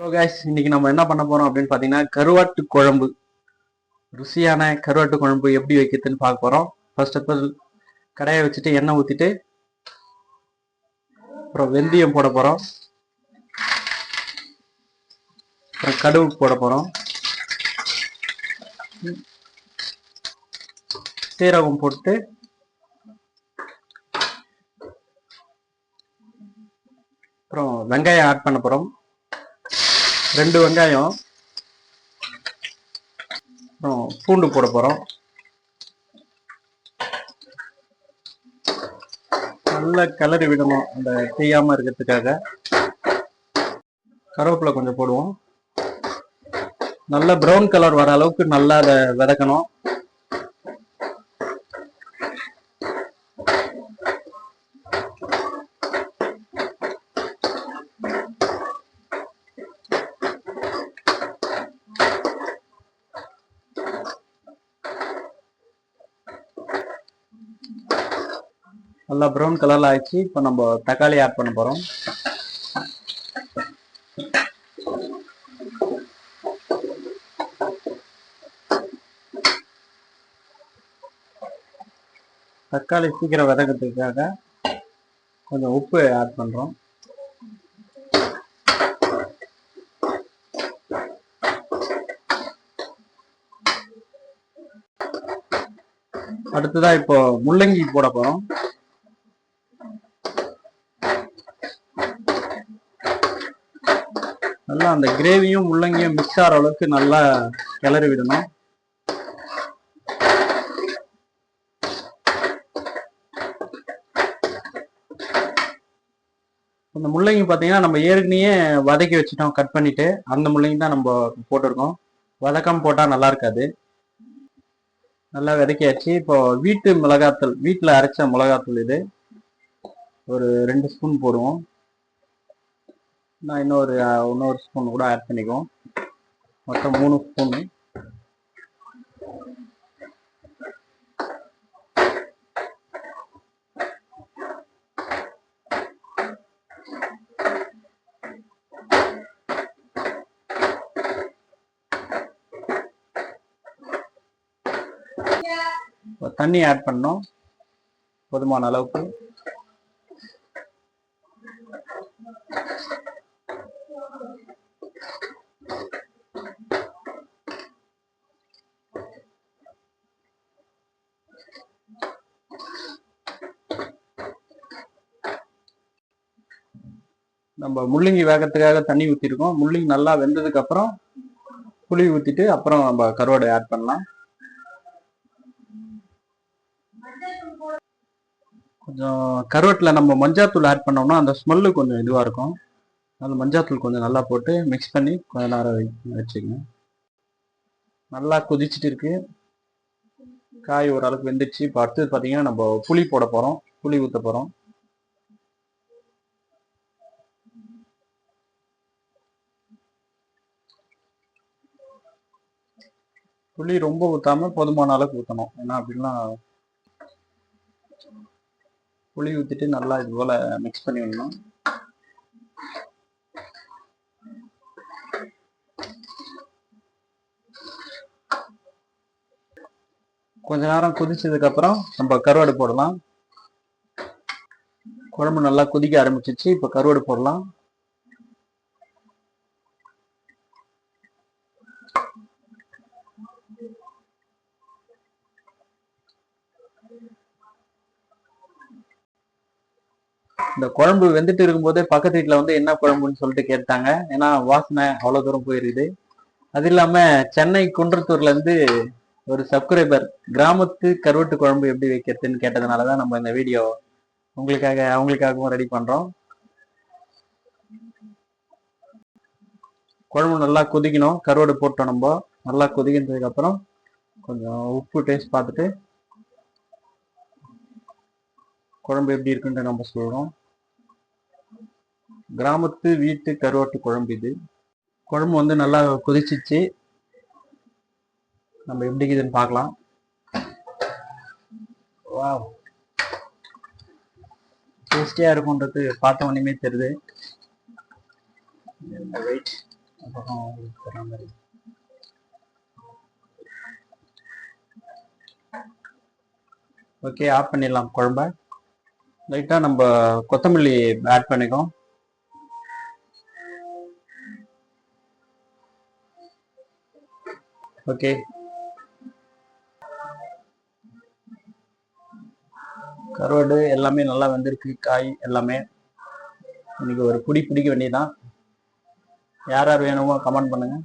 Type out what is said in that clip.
Hello guys இன்னைக்கு நம்ம என்ன பண்ண போறோம் அப்படின்னு பார்த்தீங்கன்னா கருவாட்டு குழம்பு. ருசியான கருவாட்டு குழம்பு எப்படி வைக்கிறதுன்னு பார்க்க போறோம். ஃபர்ஸ்ட் ஆஃப் ஆல் கடையை வச்சுட்டு எண்ணெய் ஊற்றிட்டு அப்புறம் வெந்தயம் போட போறோம். அப்புறம் கடுகு போட போறோம். சீரகம் போட்டு அப்புறம் வெங்காயம் ஆட் பண்ண போறோம். ரெண்டு வெங்காயம். அப்புறம் பூண்டு போட போகிறோம் நல்ல கலரி விடணும் அந்த தீயாமல் இருக்கிறதுக்காக. கருவேப்பிலை கொஞ்சம் போடுவோம். நல்ல ப்ரௌன் கலர் வர அளவுக்கு நல்லா அதை விதக்கணும். நல்லா ப்ரௌன் கலரில் ஆயிடுச்சு. இப்போ நம்ம தக்காளி ஆட் பண்ண போகிறோம் தக்காளி சீக்கிரம் விதக்கிறதுக்காக கொஞ்சம் உப்பு ஆட் பண்ணுறோம் அடுத்ததாக இப்போ முள்ளங்கி போட போகிறோம் நல்லா அந்த கிரேவியும் முள்ளங்கியும் மிக்ஸ் ஆகிற அளவுக்கு நல்லா கிளறி விடணும். அந்த முள்ளங்கி பார்த்தீங்கன்னா நம்ம ஏற்கனவே வதக்கி வச்சுட்டோம் கட் பண்ணிட்டு. அந்த முள்ளங்கி தான் நம்ம போட்டிருக்கோம். வதக்கம் போட்டால் நல்லா இருக்காது. நல்லா வதக்கியாச்சு. இப்போ வீட்டு மிளகாத்தூள் வீட்டில் அரைச்ச மிளகாத்தூள் இது. ஒரு ரெண்டு ஸ்பூன் போடுவோம். நான் இன்னொரு இன்னொரு ஸ்பூன் கூட ஆட் பண்ணிக்குவோம். மொத்தம் மூணு ஸ்பூனு தண்ணி ஆட் பண்ணோம் போதுமான அளவுக்கு. நம்ம முள்ளங்கி வேகத்துக்காக தண்ணி ஊற்றிருக்கோம் முள்ளங்கி நல்லா வெந்ததுக்கு அப்புறம் புளி ஊற்றிட்டு அப்புறம் நம்ம கருவாடை ஆட் பண்ணலாம். கொஞ்சம் கருவேட்டில் நம்ம மஞ்சாத்தூள் ஆட் பண்ணோம்னா அந்த ஸ்மெல்லு கொஞ்சம் இதுவாக இருக்கும். அதில் மஞ்சாத்தூள் கொஞ்சம் நல்லா போட்டு மிக்ஸ் பண்ணி கொஞ்ச நேரம் வச்சுக்கங்க நல்லா கொதிச்சிட்டு இருக்கு. காய் ஓரளவுக்கு வெந்துச்சு இப்போ அடுத்தது பார்த்தீங்கன்னா நம்ம புளி போட போகிறோம் புளி ஊற்ற போகிறோம் புளி ரொம்ப ஊற்றாம போதுமான அளவுக்கு ஊற்றணும் ஏன்னா அப்படின்னா புளி ஊற்றிட்டு நல்லா இது போல் மிக்ஸ் பண்ணி விடணும். கொஞ்ச நேரம் கொதிச்சதுக்கப்புறம் நம்ம கருவாடு போடலாம். குழம்பு நல்லா கொதிக்க ஆரம்பிச்சிச்சு இப்போ கருவாடு போடலாம். இந்த குழம்பு வெந்துட்டு இருக்கும்போதே பக்கத்து வீட்டில் வந்து என்ன குழம்புன்னு சொல்லிட்டு கேட்டாங்க. ஏன்னா வாசனை அவ்வளோ தூரம் போயிருக்குது. அது இல்லாமல் சென்னை குன்றத்தூர்லேருந்து ஒரு சப்ஸ்கிரைபர் கிராமத்து கருவாட்டு குழம்பு எப்படி வைக்கிறதுன்னு கேட்டதுனால தான் நம்ம இந்த வீடியோ உங்களுக்காக அவங்களுக்காகவும் ரெடி பண்ணுறோம் குழம்பு நல்லா கொதிக்கணும். கருவாடு போட்டோம் நம்ம. நல்லா கொதிக்கினதுக்கு அப்புறம் கொஞ்சம் உப்பு டேஸ்ட் பார்த்துட்டு குழம்பு எப்படி இருக்குன்ட்டு நம்ம சொல்கிறோம் கிராமத்து வீட்டு கருவாட்டு குழம்பு இது. குழம்பு வந்து நல்லா கொதிச்சிச்சு. நம்ம எப்படி இதுன்னு பார்க்கலாம். வா டேஸ்டியா இருக்கும்ன்றது பார்த்த உடனே தெரியுது. வெயிட். அப்புறம் தர மாதிரி. ஓகே ஆஃப் பண்ணிடலாம் குழம்ப. லைட்டாக நம்ம கொத்தமல்லி ஆட் பண்ணிக்கோம் ஓகே. கருவாடு எல்லாமே நல்லா வந்திருக்கு காய் எல்லாமே. இன்னைக்கு ஒரு புடி பிடிக்க வேண்டியதுதான். யார் யார் வேணுமோ கமெண்ட் பண்ணுங்கள்